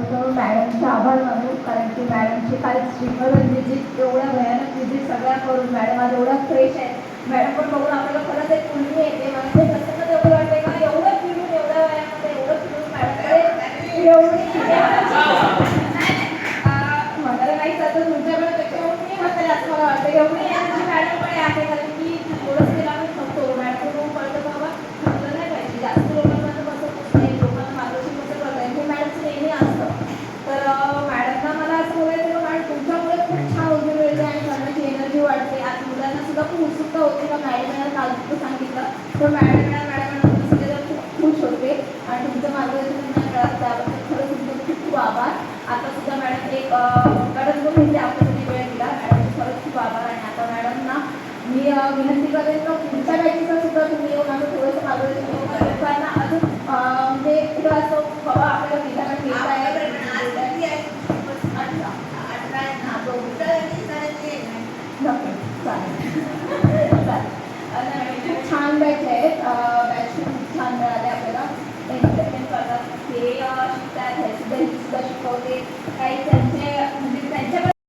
मॅडमचा आभार मानू कारण की मॅडमची काल स्ट्रीमवर विजिट एवढ्या भयानक विजिट सगळ्या करून मॅडम आज एवढा फ्रेश आहे. मॅडम पण बघून आपल्याला खरंच एक कुणबी येते खूप उत्सुकता होती. का मॅडम यांना काल सांगितलं. तर मॅडम मॅडम खूप खुश होते आणि तुमचं मार्गदर्शन त्यांना मिळालं त्याबद्दल खरंच तुमचं खूप खूप आभार. आता सुद्धा मॅडम एक कडक जो म्हणजे आपल्यासाठी वेळ दिला. मॅडम खरंच खूप आभार. आणि आता मॅडमना मी विनंती करेन का पुढच्या बॅचेचं सुद्धा They are